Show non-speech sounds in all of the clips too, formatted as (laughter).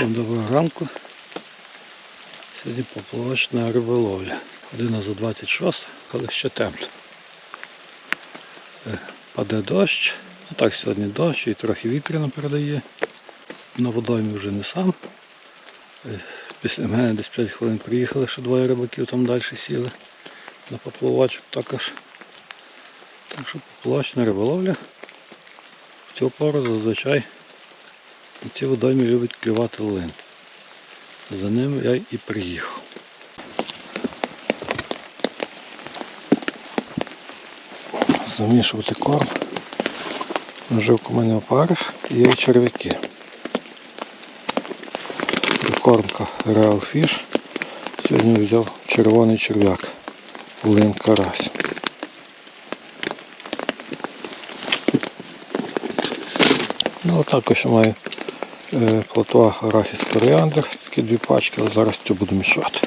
Всім доброго ранку. Сьогодні поплавочна риболовля. Година за 26, але ще темно. Е, Паде дощ. Ну так, сьогодні дощ і трохи вітряно передає. На водоймі вже не сам. Е, Після мене десь 5 хвилин приїхали, ще двоє рибаків там далі сіли. На поплавочок також. Так що поплавочна риболовля. В цю пору зазвичай на цій водоймі любить клювати лин. За ним я і приїхав. Замішувати корм. Наживку в мене опариш і є черв'яки. Прикормка Real Fish. Сьогодні взяв червоний черв'як. Лин карась. Ну, також маю плотва арахіс коріандр, такі дві пачки, але зараз цю буду мішати.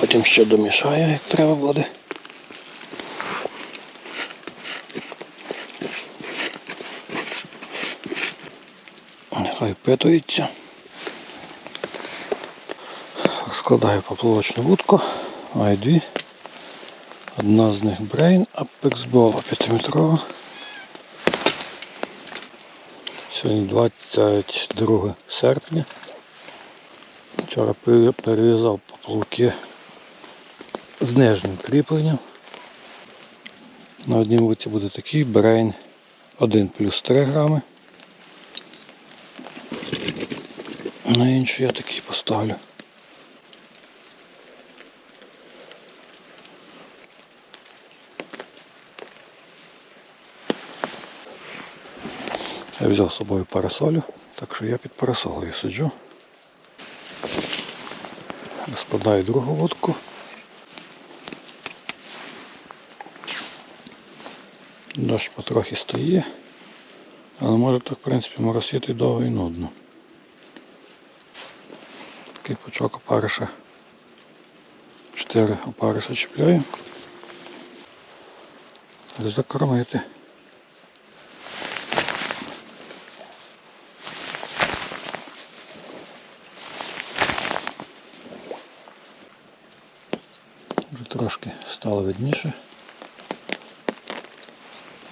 Потім ще домішаю, як треба буде. Нехай впитується. Розкладаю поплавочну вудку. Маю дві. Одна з них Brain Ball 5-метрова. Сьогодні 22 серпня. Вчора перев'язав поплавки з нижнім кріпленням. На одній вудці буде такий Brain 1 плюс 3 грами. На іншу я такий поставлю. Я взяв з собою парасолю, так що я під парасолою сиджу. Розкладаю другу водку. Дощ потрохи стає, але може так в принципі моросити довго і нудно. Такий пучок опариша. Чотири опариша чіпляю. Закормити. Вже трошки стало видніше.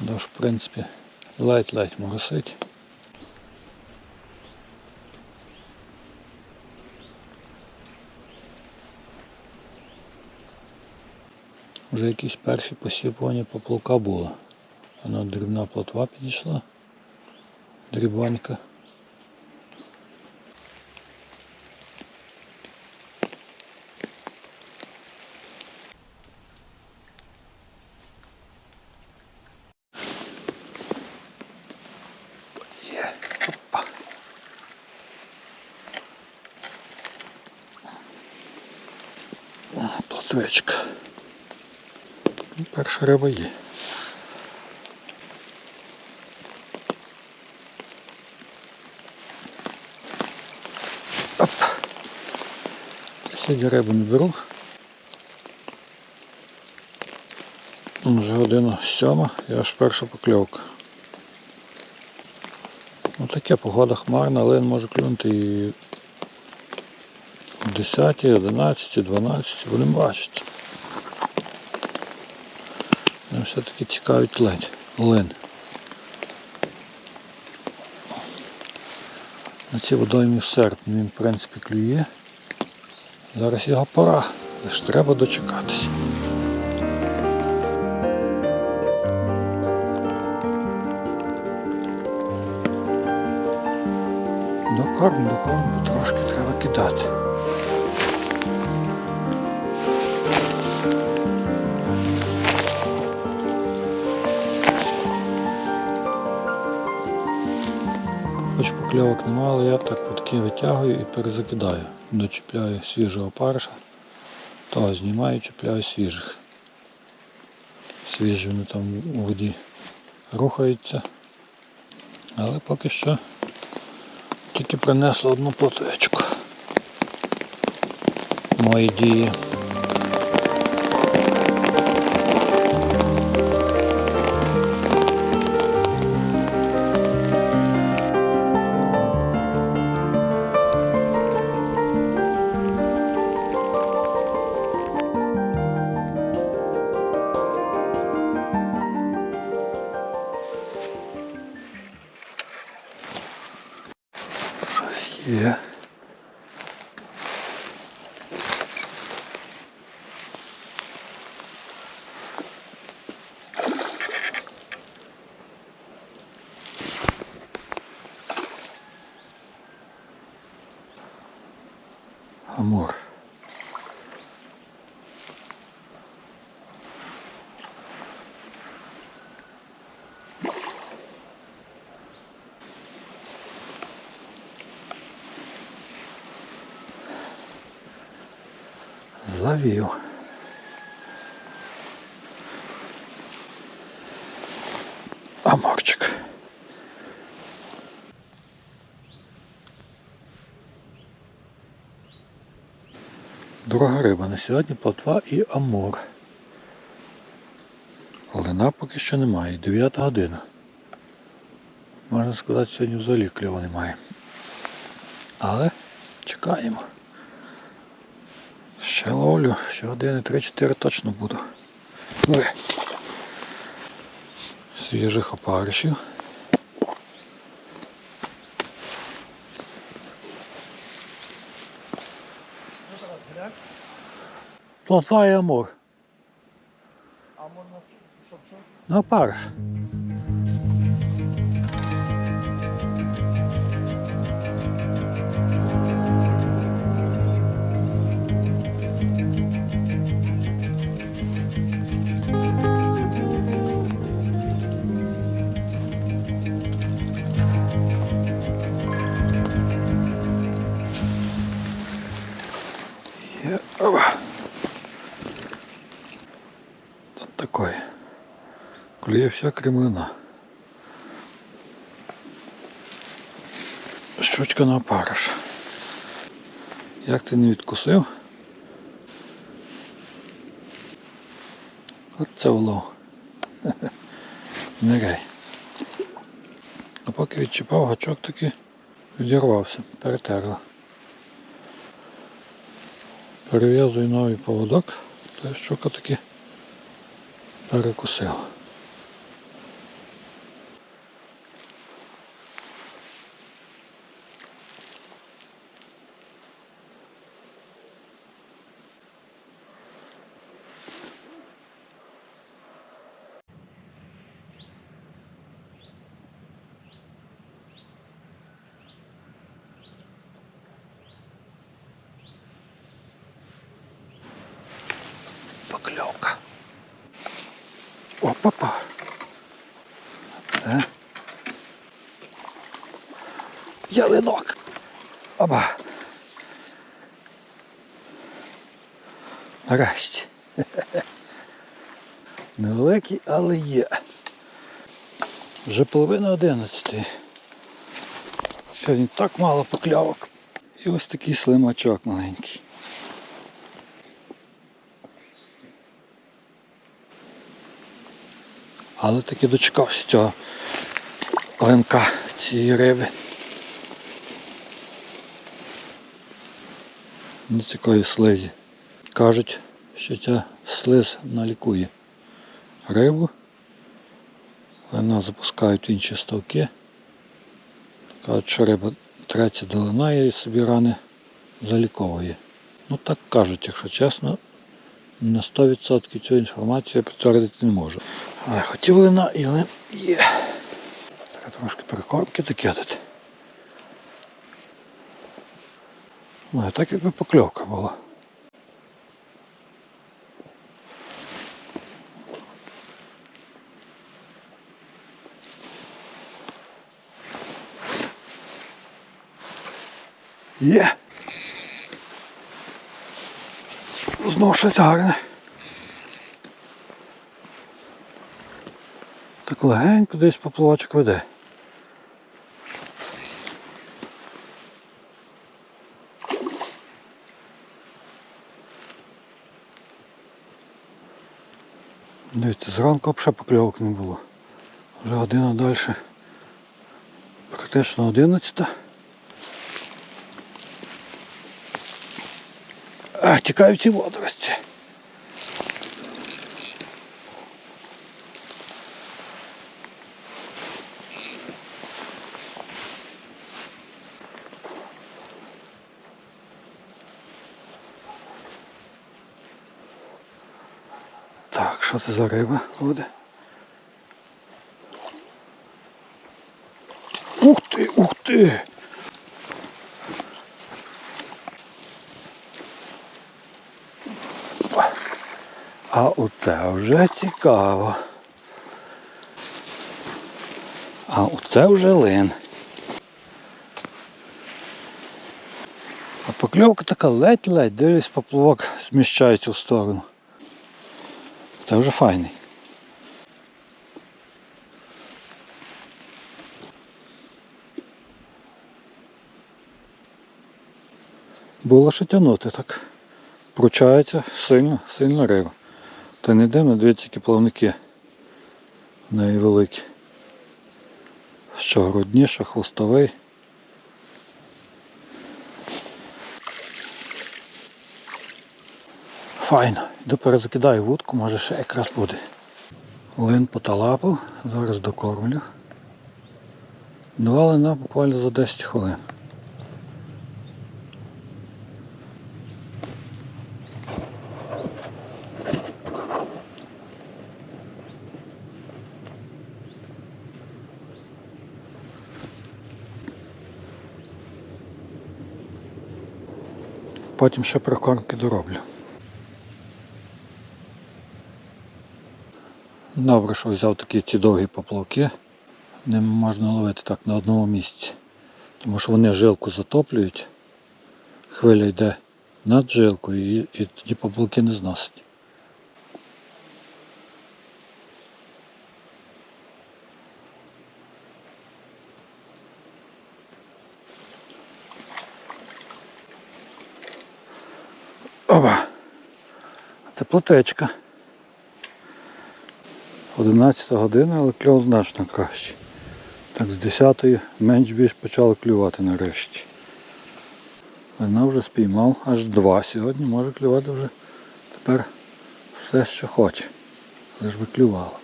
Дощ, в принципі, ледь-ледь моросить. Вже якісь перші посіпування поплавка було. Вона дрібна плотва підійшла. Дрібонька. Є. Опа. А, Плотвечка. Ну, Перша риба є. Оп. Сьогодні рибу не беру. Вже година сьома і аж перша покльовка. Ну таке погода хмарна, але він може клюнути і о 10, 11, 12, будемо бачити. Мене все-таки цікавить ледь. Лин. На цій водоймі в серпні він в принципі клює. Зараз його пора, лише треба дочекатися. До корм, до корм потрошки треба кидати. Хоч покльовок немає, але я так потки витягую і перезакидаю. Дочіпляю свіжого парша, того знімаю, чіпляю свіжих. Свіжі вони там у воді рухаються. Але поки що тільки принесло одну плотвечку. мої дії. Амур. Завів. Друга риба на сьогодні плотва і амур. Лина поки що немає. 9 година. Можна сказати, сьогодні взагалі кльово немає. Але чекаємо. Ще ловлю, ще години 3-4 точно буду. Свіжих опаришів. Плотва і амур. А можна щоб що? Ну, опариш. Опа. Тут такое. Клює вся кремлина. Щучка на опариш. Як ти не відкусив? От це улов. Ниряй. А поки відчіпав, гачок таки відірвався, перетерла. Перев'язую новий поводок, то я щука таки перекусила. Покльовка. О, папа. Це. Ялинок. Оба. Нарешті. (laughs) Невеликий, але є. Вже половина одинадцятої. Сьогодні так мало покльовок. І ось такий слимачок маленький. Але таки дочекався цього линка цієї риби. Ні якої слизі. Кажуть, що ця слиз налікує рибу. Лина запускають інші ставки. Кажуть, що риба треться до лина і собі рани заліковує. Ну так кажуть, якщо чесно, на 100% цю інформацію я підтвердити не можу. Але хотів лина і лин є. Треба трошки прикормки докидати. Ну, а так якби покльовка була. Є. Знову щось гарне. легенько десь поплавочок веде. Дивіться, зранку взагалі покльовок не було. Вже година далі. Практично 11. А, тікають ці водорості. Так, що це за риба буде? Ух ти, ух ти! А оце вже цікаво. А оце вже лин. А покльовка така ледь-ледь, дивись, поплавок зміщається в сторону. Це вже файний. Було що тягнути так. Пручається сильно, сильно риба. Та не дивно, дивіться, які плавники неї великі. Що грудні, що хвостовий. Файно. Йду перезакидаю вудку, може ще якраз буде. Лин поталапав, зараз докормлю. Два лина буквально за 10 хвилин. Потім ще прикормки дороблю. Добре, що взяв такі ці довгі поплавки. Ними можна ловити так на одному місці. Тому що вони жилку затоплюють, хвиля йде над жилкою і, і тоді поплавки не зносить. Оба! Це плотечка. 11 година, але кльов значно краще. Так з 10 менш більш почали клювати нарешті. Вона вже спіймав аж два сьогодні, може клювати вже тепер все, що хоче. Лиш би клювало.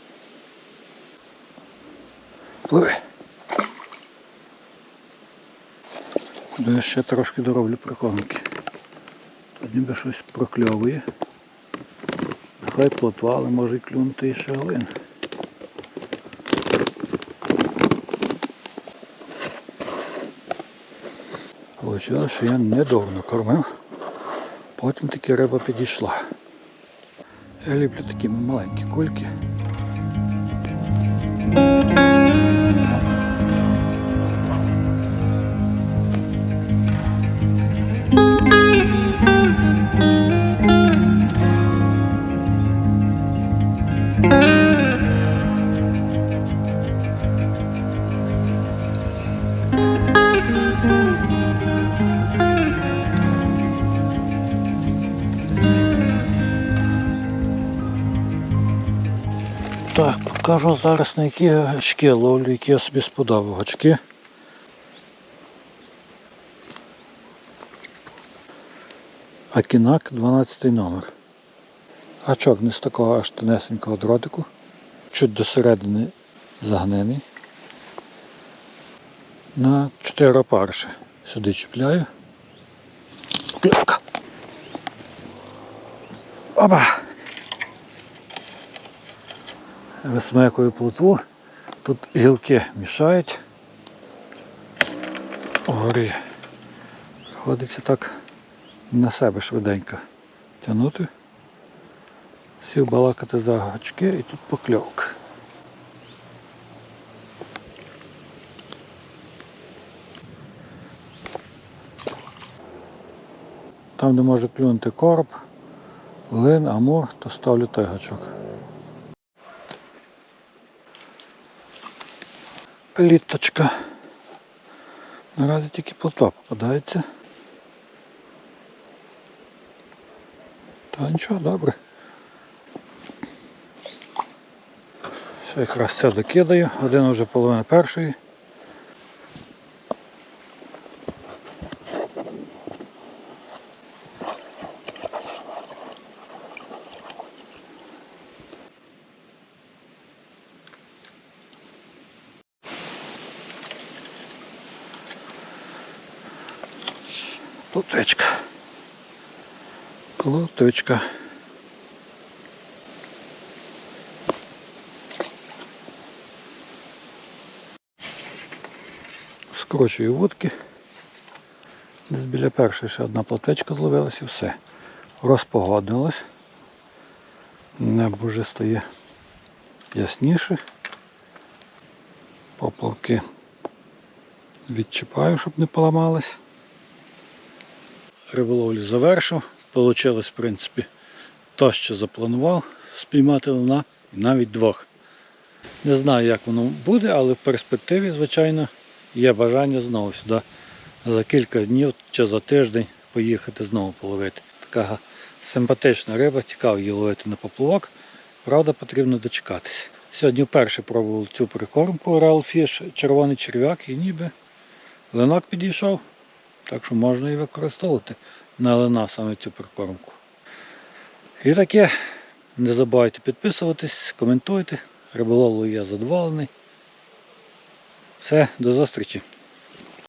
Пливи. Куди я ще трошки дороблю прикормки. Тут ніби щось прокльовує. Нехай плотва, але може й клюнути і ще глин. Вийшло, що я недовго кормив, потім таки риба підійшла. Я люблю такі маленькі кульки. Покажу зараз на які очки ловлю, які я собі сподобав очки. Акінак 12 номер. Гачок не з такого аж тонесенького дротику. Чуть до середини загнений. На 4 опарші. Сюди чіпляю. Кльопка. Висмикую плотву. Тут гілки мішають. Горі. Приходиться так на себе швиденько тягнути. Сів балакати за гачки і тут покльовка. Там, де може клюнути короб, лин, амур, то ставлю той гачок. Літочка. Наразі тільки плотва попадається. Та нічого, добре. Ще якраз це докидаю, година вже половина першої. Плотвичка. Скручую вудки. Десь біля першої ще одна плотвичка зловилась і все. Розпогоднилось. Небо вже стає ясніше. Поплавки відчіпаю, щоб не поламались. Риболовлю завершив. Получилось, в принципі, то, що запланував спіймати луна і навіть двох. Не знаю, як воно буде, але в перспективі, звичайно, є бажання знову сюди за кілька днів чи за тиждень поїхати знову половити. Така симпатична риба, цікаво її ловити на поплавок. Правда, потрібно дочекатися. Сьогодні вперше пробував цю прикормку Real червоний черв'як і ніби линок підійшов. Так що можна і використовувати на лина саме цю прикормку. І таке. Не забувайте підписуватись, коментуйте. Риболовлю я задоволений. Все, до зустрічі.